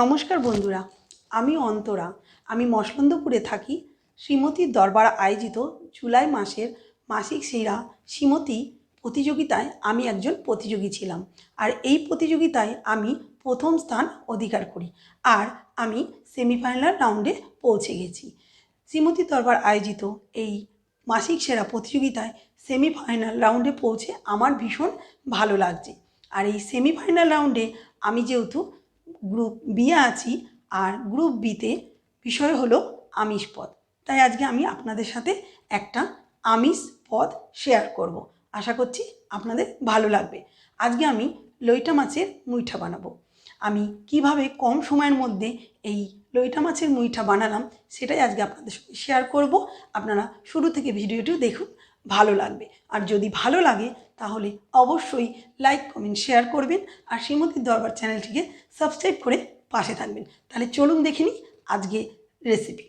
নমস্কার বন্ধুরা, আমি অন্তরা। আমি মসলন্দপুরে থাকি। শ্রীমতীর দরবার আয়োজিত জুলাই মাসের মাসিক সেরা শ্রীমতী প্রতিযোগিতায় আমি একজন প্রতিযোগী ছিলাম। আর এই প্রতিযোগিতায় আমি প্রথম স্থান অধিকার করি আর আমি সেমিফাইনাল রাউন্ডে পৌঁছে গেছি। শ্রীমতী দরবার আয়োজিত এই মাসিক সেরা প্রতিযোগিতায় সেমিফাইনাল রাউন্ডে পৌঁছে আমার ভীষণ ভালো লাগছে। আর এই সেমিফাইনাল রাউন্ডে আমি যেহেতু গ্রুপ বি আছি আর গ্রুপ বিতে বিষয় হলো আমিষ পদ। তাই আজকে আমি আপনাদের সাথে একটা আমিষ পদ শেয়ার করব। আশা করছি আপনাদের ভালো লাগবে। আজকে আমি লইটা মাছের মুইঠা বানাবো। আমি কীভাবে কম সময়ের মধ্যে এই লইটা মাছের মুইটা বানালাম, সেটাই আজকে আপনাদের সঙ্গে শেয়ার করব। আপনারা শুরু থেকে ভিডিওটিও দেখুন, ভালো লাগবে। আর যদি ভালো লাগে, তাহলে অবশ্যই লাইক কমেন্ট শেয়ার করবেন আর শ্রীমতির দরবার চ্যানেলটিকে সাবস্ক্রাইব করে পাশে থাকবেন। তাহলে চলুন দেখে নিই আজকে রেসিপি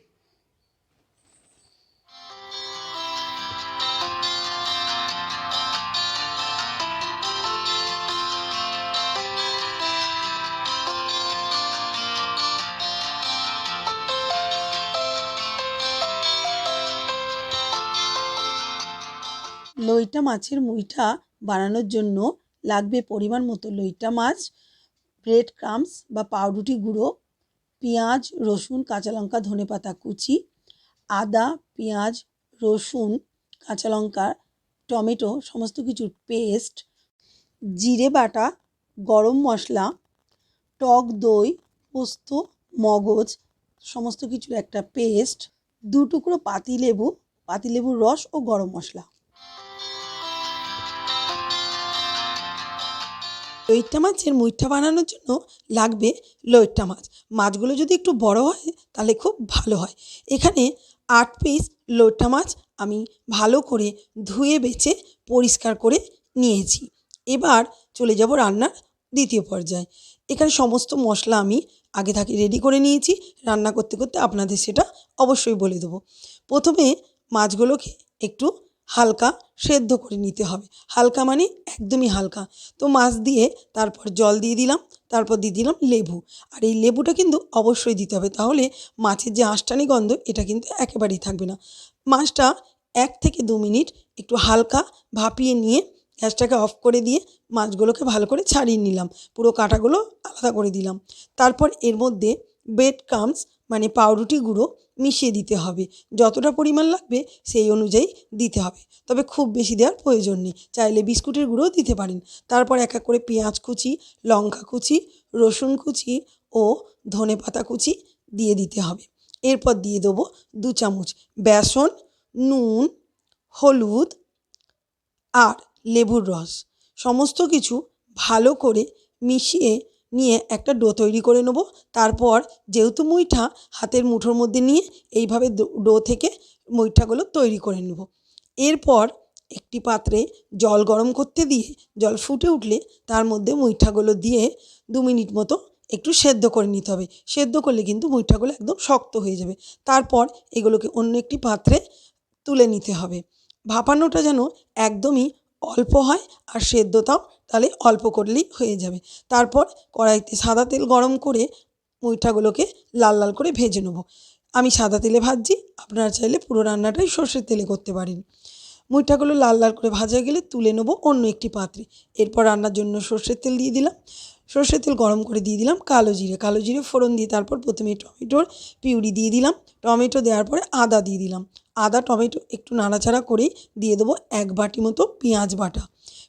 লইটা মাছের মুইঠা বানানোর জন্য লাগবে পরিমাণ মতো লইটা মাছ ব্রেড ক্রামস বা পাউরুটি গুঁড়ো, পেঁয়াজ, রসুন, কাঁচা লঙ্কা, ধনে পাতা কুচি, আদা, পেঁয়াজ, রসুন, কাঁচা লঙ্কা, টমেটো সমস্ত কিছুর পেস্ট জিরে বাটা, গরম মশলা, টক দই, পোস্ত, মগজ সমস্ত কিছুর একটা পেস্ট দু টুকরো পাতিলেবু, পাতিলেবুর রস ও গরম মশলা। লইট্টা মাছের মুইঠা বানানোর জন্য লাগবে লইট্টা মাছ। মাছগুলো যদি একটু বড় হয়, তাহলে খুব ভালো হয়। এখানে আট পিস লইট্টা মাছ আমি ভালো করে ধুয়ে বেছে পরিষ্কার করে নিয়েছি। এবার চলে যাব রান্নার দ্বিতীয় পর্যায়ে। এখানে সমস্ত মশলা আমি আগে থাকি রেডি করে নিয়েছি। রান্না করতে করতে আপনাদের সেটা অবশ্যই বলে দেবো। প্রথমে মাছগুলোকে একটু হালকা সেদ্ধ করে নিতে হবে। হালকা মানে একদমই হালকা। তো মাছ দিয়ে তারপর জল দিয়ে দিলাম, তারপর দিয়ে দিলাম লেবু। আর এই লেবুটা কিন্তু অবশ্যই দিতে হবে। তাহলে মাছের যে আষ্টানি গন্ধ, এটা কিন্তু একেবারেই থাকবে না। মাছটা এক থেকে দু মিনিট একটু হালকা ভাপিয়ে নিয়ে গ্যাসটাকে অফ করে দিয়ে মাছগুলোকে ভালো করে ছাড়িয়ে নিলাম। পুরো কাঁটাগুলো আলাদা করে দিলাম। তারপর এর মধ্যে ব্রেড কামস মানে পাউরুটি গুঁড়ো মিশিয়ে দিতে হবে। যতটা পরিমাণ লাগবে সেই অনুযায়ী দিতে হবে। তবে খুব বেশি দেওয়ার প্রয়োজন নেই। চাইলে বিস্কুটের গুঁড়োও দিতে পারেন। তারপর এক এক করে পেঁয়াজ কুচি, লঙ্কা কুচি, রসুন কুচি ও ধনে পাতা কুচি দিয়ে দিতে হবে। এরপর দিয়ে দেবো দু চামচ বেসন, নুন, হলুদ আর লেবুর রস। সমস্ত কিছু ভালো করে মিশিয়ে নিয়ে একটা ডো তৈরি করে নেব। তারপর যেহেতু মুইঠা, হাতের মুঠোর মধ্যে নিয়ে এইভাবে ডো থেকে মুইঠাগুলো তৈরি করে নেব। এরপর একটি পাত্রে জল গরম করতে দিয়ে, জল ফুটে উঠলে তার মধ্যে মুইঠাগুলো দিয়ে দু মিনিট মতো একটু সেদ্ধ করে নিতে হবে। সেদ্ধ করলে কিন্তু মুইঠাগুলো একদম শক্ত হয়ে যাবে। তারপর এগুলোকে অন্য একটি পাত্রে তুলে নিতে হবে। ভাপানোটা যেন একদমই অল্প হয় আর সেদ্ধতাও তাহলে অল্প করলেই হয়ে যাবে। তারপর কড়াইতে সাদা তেল গরম করে মুইঠাগুলোকে লাল লাল করে ভেজে নেব। আমি সাদা তেলে ভাজছি, আপনারা চাইলে পুরো রান্নাটাই সর্ষের তেলে করতে পারেন। মুইঠাগুলো লাল লাল করে ভাজা গেলে তুলে নেব অন্য একটি পাত্রে। এরপর রান্নার জন্য সর্ষের তেল দিয়ে দিলাম। সর্ষের তেল গরম করে দিয়ে দিলাম কালো জিরে। কালো জিরে ফোড়ন দিয়ে তারপর প্রথমে টমেটোর পিউরি দিয়ে দিলাম। টমেটো দেওয়ার পরে আদা দিয়ে দিলাম। আদা, টমেটো একটু নাড়াচাড়া করেই দিয়ে দেবো এক বাটি মতো পেঁয়াজ বাটা।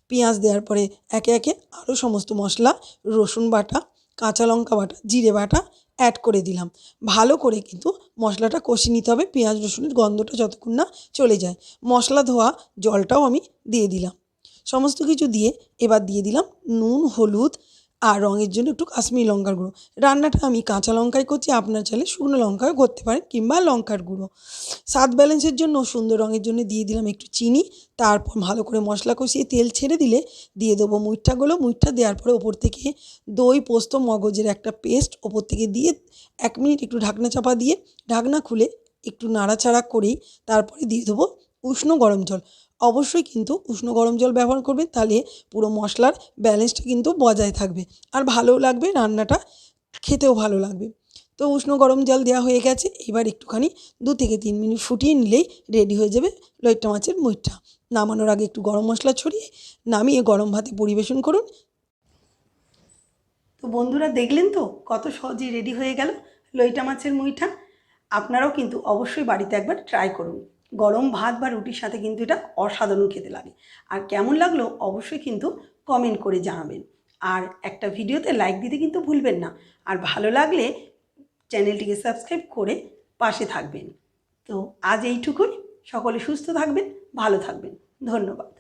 পেঁয়াজ দেওয়ার পরে একে একে আরও সমস্ত মশলা, রসুন বাটা, কাঁচা লঙ্কা বাটা, জিরে বাটা অ্যাড করে দিলাম। ভালো করে কিন্তু মশলাটা কষিয়ে নিতে হবে, পেঁয়াজ, রসুনের গন্ধটা যতক্ষণ না চলে যায়। মশলা ধোয়া জলটাও আমি দিয়ে দিলাম। সমস্ত কিছু দিয়ে এবার দিয়ে দিলাম নুন, হলুদ আর রঙের জন্য একটু কাশ্মীরি লঙ্কার গুঁড়ো। রান্নাটা আমি কাঁচা লঙ্কায় করছি, আপনার চাইলে শুকনো লঙ্কাও করতে পারেন কিংবা লঙ্কার গুঁড়ো। স্বাদ ব্যালেন্সের জন্য সুন্দর রঙের জন্য দিয়ে দিলাম একটু চিনি, তারপর ভালো করে মশলা কষিয়ে তেল ছেড়ে দিলে দিয়ে দেবো মুইঠাগুলো। মুইঠা দেওয়ার পরে ওপর থেকে দই, পোস্ত, মগজের একটা পেস্ট ওপর থেকে দিয়ে এক মিনিট একটু ঢাকনা চাপা দিয়ে, ঢাকনা খুলে একটু নাড়াচাড়া করেই তারপরে দিয়ে দেবো উষ্ণ গরম জল। অবশ্যই কিন্তু উষ্ণ গরম জল ব্যবহার করবেন, তাহলে পুরো মশলার ব্যালেন্সটা কিন্তু বজায় থাকবে। আর ভালোও লাগবে রান্নাটা, খেতেও ভালো লাগবে। তো উষ্ণ গরম জল দেওয়া হয়ে গেছে, এবার একটুখানি দু থেকে তিন মিনিট ফুটিয়ে নিলেই রেডি হয়ে যাবে লইট্টা মাছের মুইঠা নামানোর আগে একটু গরম মশলা ছড়িয়ে নামিয়ে গরম ভাতে পরিবেশন করুন। তো বন্ধুরা দেখলেন তো কত সহজেই রেডি হয়ে গেল লইটা মাছের মুইঠা আপনারাও কিন্তু অবশ্যই বাড়িতে একবার ট্রাই করুন। গরম ভাত বা রুটির সাথে কিন্তু এটা অসাধারণ খেতে লাগে। আর কেমন লাগল অবশ্যই কিন্তু কমেন্ট করে জানাবেন। আর একটা ভিডিওতে লাইক দিতে কিন্তু ভুলবেন না। আর ভালো লাগলে চ্যানেলটিকে সাবস্ক্রাইব করে পাশে থাকবেন। তো আজ এইটুকুই। সকলে সুস্থ থাকবেন, ভালো থাকবেন। ধন্যবাদ।